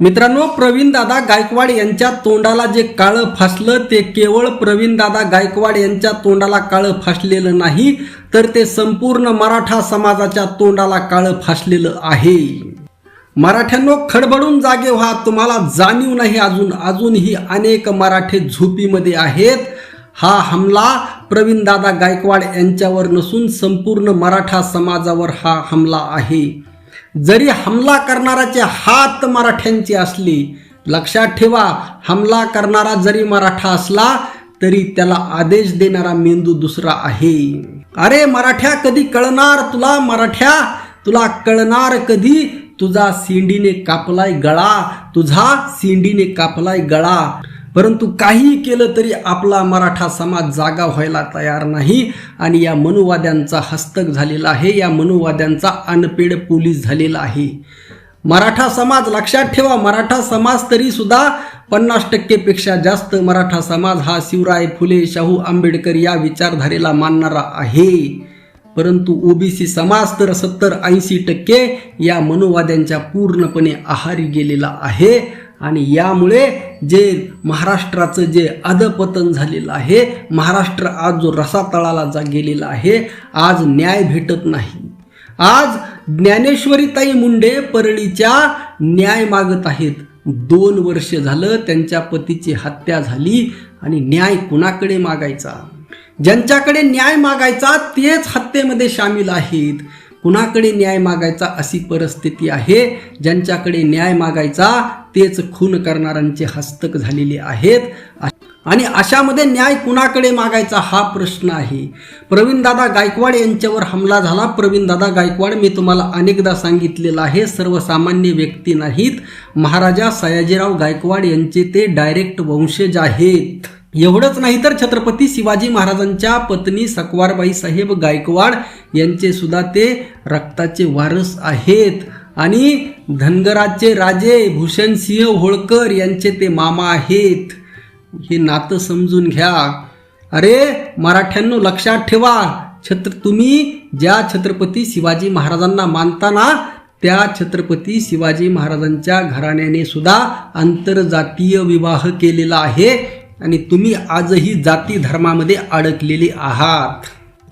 मित्रांनो प्रवीण दादा गायकवाड यांच्या तोंडाला जे काळं फासलं ते केवळ प्रवीण दादा गायकवाड यांच्या तोंडाला काळं फासलेलं नाही तर ते संपूर्ण मराठा समाजाच्या तोंडाला काळं फासलेलं आहे. मराठ्यांनो खडबडून जागे व्हा तुम्हाला जाणीव नाही अजून. अजूनही अनेक मराठे झोपीमध्ये आहेत. हा हमला प्रवीण दादा गायकवाड यांच्यावर नसून संपूर्ण मराठा समाजावर हा हमला आहे. जरी हमला करणाराचे हात मराठ्यांचे असले लक्षात ठेवा हमला करणारा जरी मराठा असला तरी त्याला आदेश देणारा मेंदू दुसरा आहे. अरे मराठ्या कधी कळणार तुला मराठ्या? तुला कळणार कधी? तुझा सिंडीने कापलाय गळा तुझा सिंडीने कापलाय गळा. परंतु काही केलं तरी आपला मराठा समाज जागा व्हायला तयार नाही आणि या मनुवाद्यांचा हस्तक झालेला आहे. या मनुवाद्यांचा अनपेड पोलीस झालेला आहे. मराठा समाज लक्षात ठेवा मराठा समाज तरी सुद्धा पन्नास टक्केपेक्षा जास्त मराठा समाज हा शिवराय फुले शाहू आंबेडकर या विचारधारेला मानणारा आहे. परंतु ओबीसी समाज तर सत्तर ऐंशी टक्के या मनोवाद्यांच्या पूर्णपणे आहारी गेलेला आहे आणि यामुळे जे महाराष्ट्राचं जे अधपतन झालेलं आहे महाराष्ट्र आज जो रसातळाला जा गेलेला आहे आज न्याय भेटत नाही. आज ज्ञानेश्वरीताई मुंडे परळीच्या न्याय मागत आहेत. दोन वर्ष झालं त्यांच्या पतीची हत्या झाली आणि न्याय कुणाकडे मागायचा? ज्यांच्याकडे न्याय मागायचा तेच हत्येमध्ये सामील आहेत. कुणाकडे न्याय मागायचा अशी परिस्थिती आहे? ज्यांच्याकडे न्याय मागायचा तेच खून करणाऱ्यांचे हस्तक झालेले आहेत. आणि अशामध्ये न्याय कुणाकडे मागायचा हा प्रश्न आहे? प्रवीणदादा गायकवाड यांच्यावर हमला झाला. प्रवीणदादा गायकवाड मी तुम्हाला अनेकदा सांगितलेलं आहे सर्वसामान्य व्यक्ती नाहीत. महाराजा सयाजीराव गायकवाड यांचे ते डायरेक्ट वंशज आहेत. एवढंच नाही तर छत्रपती शिवाजी महाराजांच्या पत्नी सकवारबाई साहेब गायकवाड यांचे सुद्धा ते रक्ताचे वारस आहेत. आणि धनगराचे राजे भूषणसिंह होळकर यांचे ते मामा आहेत. हे नातं समजून घ्या. अरे मराठ्यांनो लक्षात ठेवा. छत्र तुम्ही ज्या छत्रपती शिवाजी महाराजांना मानताना त्या छत्रपती शिवाजी महाराजांच्या घराण्याने सुद्धा आंतरजातीय विवाह केलेला आहे. आणि तुम्ही आजही जाती धर्मामध्ये अडकलेले आहात.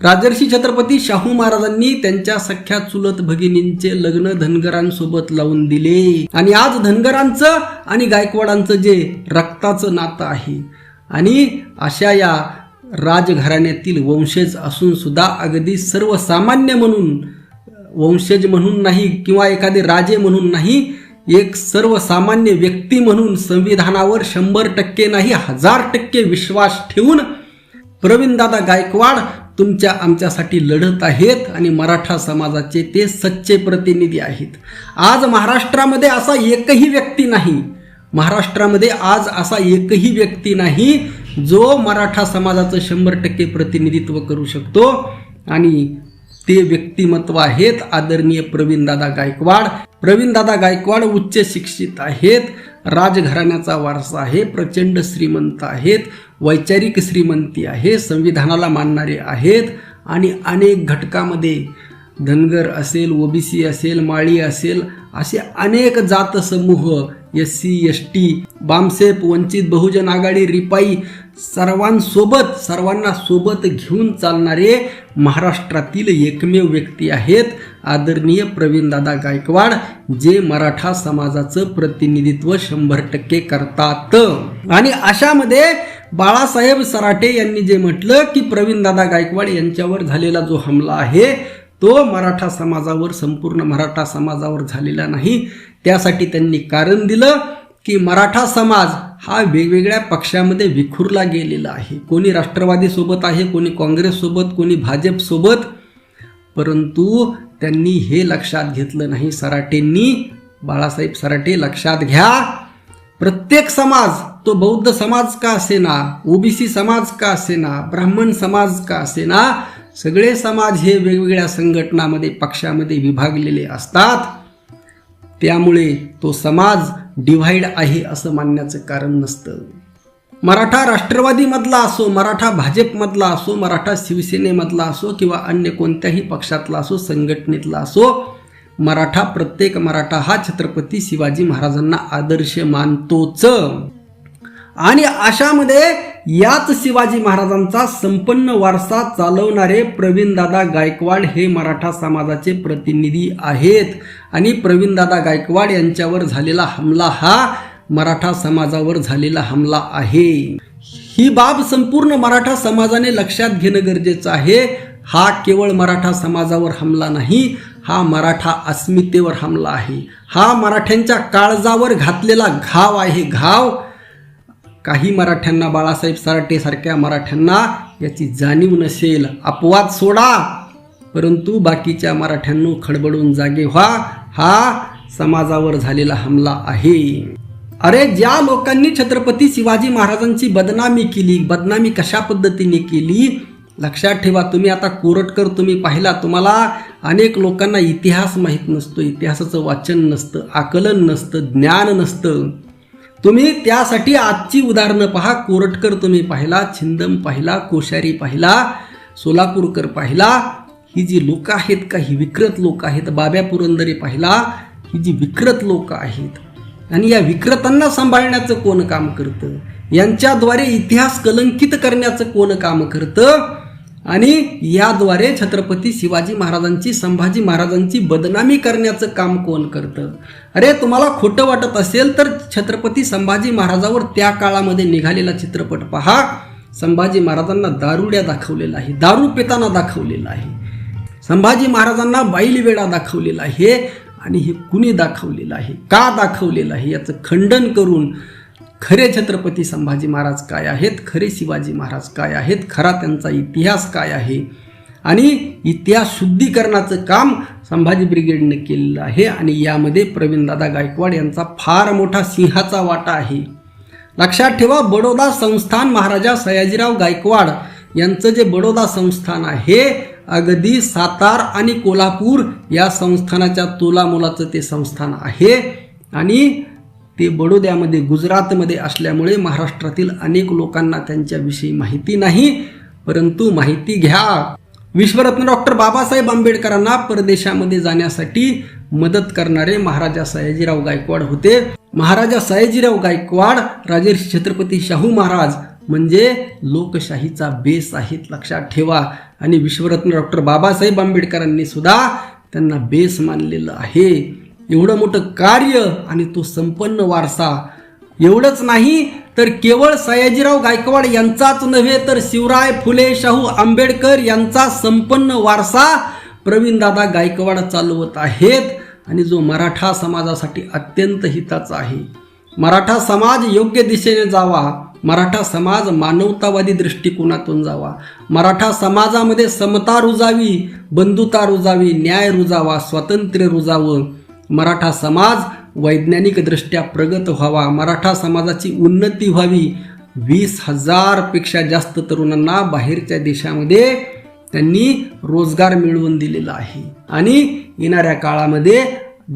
राजर्षी छत्रपती शाहू महाराजांनी त्यांच्या सख्या चुलत भगिनींचे लग्न धनगरांसोबत लावून दिले. आणि आज धनगरांचं आणि गायकवाडांचं जे रक्ताचं नातं आहे आणि अशा या राजघराण्यातील वंशज असून सुद्धा अगदी सर्वसामान्य म्हणून वंशज म्हणून नाही किंवा एखादे राजे म्हणून नाही एक सर्वसामान्य व्यक्ती म्हणून संविधानावर शंभर टक्के नाही हजार टक्के विश्वास ठेवून प्रवीणदादा गायकवाड तुमच्या आमच्यासाठी लढत आहेत आणि मराठा समाजाचे ते सच्चे प्रतिनिधी आहेत. आज महाराष्ट्रामध्ये असा एकही व्यक्ती नाही महाराष्ट्रामध्ये आज असा एकही व्यक्ती नाही जो मराठा समाजाचं शंभर टक्के प्रतिनिधित्व करू शकतो. आणि ते व्यक्तिमत्व आहेत आदरणीय प्रवीणदादा गायकवाड. प्रवीणदादा गायकवाड उच्च शिक्षित आहेत. राजघराण्याचा वारसा आहे. प्रचंड श्रीमंत आहेत. वैचारिक श्रीमंती आहे. संविधानाला मानणारे आहेत. आणि अनेक घटकामध्ये धनगर असेल ओबीसी असेल माळी असेल असे अनेक जात समूह S C S T BAMCEF Vanchit Bahujan Aghadi RPI सर्वांसोबत सर्वांना सोबत घेऊन चालणारे महाराष्ट्रातील एकमेव व्यक्ती आहेत आदरणीय प्रवीणदादा गायकवाड जे मराठा समाजाचं प्रतिनिधित्व शंभर टक्के करतात. आणि अशामध्ये बाळासाहेब सराटे यांनी जे म्हटलं की प्रवीणदादा गायकवाड यांच्यावर झालेला जो हमला आहे तो मराठा समाजावर संपूर्ण मराठा समाजावर झालेला नाही. त्यासाठी त्यांनी कारण दिलं. की मराठा समाज हा वेगवेगळ्या पक्षामध्ये विखुरला गेलेला आहे. कोणी राष्ट्रवादीसोबत आहे कोणी काँग्रेससोबत कोणी भाजपसोबत परंतु त्यांनी हे लक्षात घेतलं नाही. सराटेंनी बाळासाहेब सराटे लक्षात घ्या प्रत्येक समाज तो बौद्ध समाज का असेना ओबीसी समाज का असेना ब्राह्मण समाज का असेना सगळे समाज हे वेगवेगळ्या संघटनामध्ये पक्षामध्ये विभागलेले असतात. त्यामुळे तो समाज डिव्हाइड आहे असं मानण्याचं कारण नसतं. मराठा राष्ट्रवादीमधला असो मराठा भाजपमधला असो मराठा शिवसेनेमधला असो किंवा अन्य कोणत्याही पक्षातला असो संघटनेतला असो मराठा प्रत्येक मराठा हा छत्रपती शिवाजी महाराजांना आदर्श मानतोच. आणि अशामध्ये याच शिवाजी महाराजांचा संपन्न वारसा चालवणारे प्रवीणदादा गायकवाड हे मराठा समाजाचे प्रतिनिधी आहेत. आणि प्रवीणदादा गायकवाड यांच्यावर झालेला हमला हा मराठा समाजावर झालेला हमला आहे. ही बाब संपूर्ण मराठा समाजाने लक्षात घेणं गरजेचं आहे. हा केवळ मराठा समाजावर हमला नाही हा मराठा अस्मितेवर हमला आहे. हा मराठ्यांच्या काळजावर घातलेला घाव आहे. घाव काही मराठ्यांना बाळासाहेब सारटेसारख्या मराठ्यांना याची जाणीव नसेल. अपवाद सोडा. परंतु बाकीच्या मराठ्यांनो खडबडून जागे व्हा. हा समाजावर झालेला हमला आहे. अरे ज्या लोकांनी छत्रपती शिवाजी महाराजांची बदनामी केली बदनामी कशा पद्धतीने केली? लक्षात ठेवा तुम्ही आता कोरटकर तुम्ही पाहिला तुम्हाला अनेक लोकांना इतिहास माहीत नसतो. इतिहासाचं वाचन नसतं आकलन नसतं ज्ञान नसतं. तुम्ही त्यासाठी आजची उदाहरणं पहा. कोरटकर तुम्ही पाहिला छिंदम पाहिला कोश्यारी पाहिला सोलापूरकर पाहिला. ही जी लोक आहेत का ही विकृत लोक आहेत बाब्या पुरंदरे पाहिला ही जी विकृत लोक आहेत. आणि या विक्रतांना सांभाळण्याचं कोण काम करतं? यांच्याद्वारे इतिहास कलंकित करण्याचं कोण काम करतं? आणि याद्वारे छत्रपती शिवाजी महाराजांची संभाजी महाराजांची बदनामी करण्याचं काम कोण करतं? अरे तुम्हाला खोटं वाटत असेल तर छत्रपती संभाजी महाराजावर त्या काळामध्ये निघालेला चित्रपट पहा. संभाजी महाराजांना दारुड्या दाखवलेला आहे दारू पिताना दाखवलेला आहे. संभाजी महाराजांना बैलवेडा दाखवलेला आहे आणि हे कुणी दाखवलेलं आहे? का दाखवलेलं आहे? याचं खंडन करून खरे छत्रपती संभाजी महाराज काय आहेत? खरे शिवाजी महाराज काय आहेत? खरा त्यांचा इतिहास काय आहे? आणि इतिहास शुद्धीकरणाचं काम संभाजी ब्रिगेडने केलेलं आहे आणि यामध्ये प्रवीणदादा गायकवाड यांचा फार मोठा सिंहाचा वाटा आहे. लक्षात ठेवा बडोदा संस्थान महाराजा सयाजीराव गायकवाड यांचं जे बडोदा संस्थान आहे अगदी सातार आणि कोल्हापूर या संस्थानाच्या तोलामोलाचं ते संस्थान आहे. आणि ते बडोद्यामध्ये गुजरातमध्ये असल्यामुळे महाराष्ट्रातील अनेक लोकांना त्यांच्याविषयी माहिती नाही. परंतु माहिती घ्या. विश्वरत्न डॉक्टर बाबासाहेब आंबेडकरांना परदेशामध्ये जाण्यासाठी मदत करणारे महाराजा सयाजीराव गायकवाड होते. महाराजा सयाजीराव गायकवाड राजर्षी छत्रपती शाहू महाराज म्हणजे लोकशाहीचा बेस आहेत लक्षात ठेवा. आणि विश्वरत्न डॉक्टर बाबासाहेब आंबेडकरांनी सुद्धा त्यांना बेस मानलेलं आहे. एवढं मोठं कार्य आणि तो संपन्न वारसा. एवढंच नाही तर केवळ सयाजीराव गायकवाड यांचाच नव्हे तर शिवराय फुले शाहू आंबेडकर यांचा संपन्न वारसा प्रवीणदादा गायकवाड चालवत आहेत आणि जो मराठा समाजासाठी अत्यंत हिताचा आहे. मराठा समाज योग्य दिशेने जावा मराठा समाज मानवतावादी दृष्टिकोनातून जावा. मराठा समाजामध्ये समता रुजावी बंधुता रुजावी न्याय रुजावा स्वातंत्र्य रुजावं मराठा समाज वैज्ञानिकदृष्ट्या प्रगत व्हावा. मराठा समाजाची उन्नती व्हावी. वीस हजारपेक्षा जास्त तरुणांना बाहेरच्या देशामध्ये त्यांनी रोजगार मिळवून दिलेला आहे. आणि येणाऱ्या काळामध्ये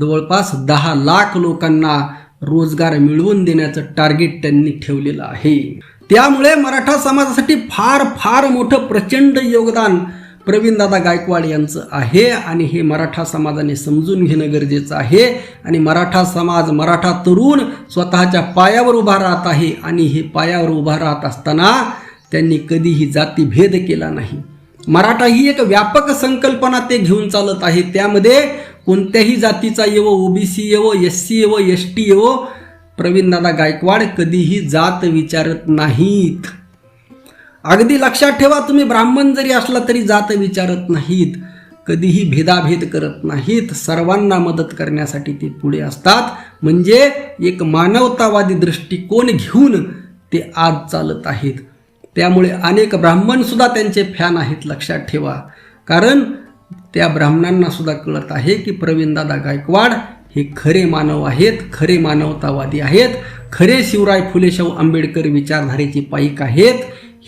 जवळपास दहा लाख लोकांना रोजगार मिळवून देण्याचं टार्गेट त्यांनी ठेवलेलं आहे. त्यामुळे मराठा समाजासाठी फार फार मोठं प्रचंड योगदान प्रवीणदादा गायकवाड यांचं आहे आणि हे मराठा समाजाने समजून घेणं गरजेचं आहे. आणि मराठा समाज मराठा तरुण स्वतःच्या पायावर उभा राहत आहे आणि हे पायावर उभा राहत असताना त्यांनी कधीही जातीभेद केला नाही. मराठा ही एक व्यापक संकल्पना ते घेऊन चालत आहे. त्यामध्ये कोणत्याही जातीचा येवो ओबीसी येवो एस सी येवो एस टी येवो प्रवीणदादा गायकवाड कधीही जात विचारत नाहीत. अगदी लक्षात ठेवा तुम्ही ब्राह्मण जरी असला तरी जात विचारत नाहीत. कधीही भेदाभेद करत नाहीत. सर्वांना मदत करण्यासाठी ते पुढे असतात. म्हणजे एक मानवतावादी दृष्टिकोन घेऊन ते आज चालत आहेत. त्यामुळे अनेक ब्राह्मणसुद्धा त्यांचे फॅन आहेत लक्षात ठेवा. कारण त्या ब्राह्मणांना सुद्धा कळत आहे की प्रवीणदादा गायकवाड हे खरे मानव आहेत खरे मानवतावादी आहेत. खरे शिवराय फुले शाहू आंबेडकर विचारधारेचे पाईक आहेत.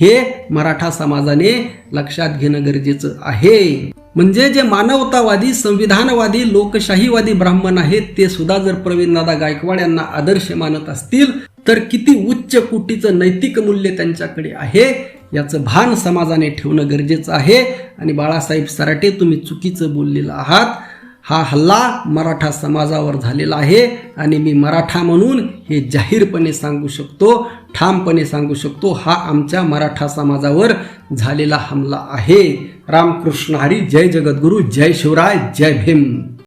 हे मराठा समाजाने लक्षात घेणं गरजेचं आहे. म्हणजे जे मानवतावादी संविधानवादी लोकशाहीवादी ब्राह्मण आहेत ते सुद्धा जर प्रवीणदादा गायकवाड यांना आदर्श मानत असतील तर किती उच्च कोटीचं नैतिक मूल्य त्यांच्याकडे आहे याचं भान समाजाने ठेवणं गरजेचं आहे. आणि बाळासाहेब सराटे तुम्ही चुकीचं बोललेलं आहात. हा हल्ला मराठा समाजावर झालेला आहे आणि मी मराठा म्हणून हे जाहीरपणे सांगू शकतो ठामपणे सांगू शकतो हा आमच्या मराठा समाजावर झालेला हमला आहे. रामकृष्ण हरी जय जगद्गुरू जय शिवराय जय भीम.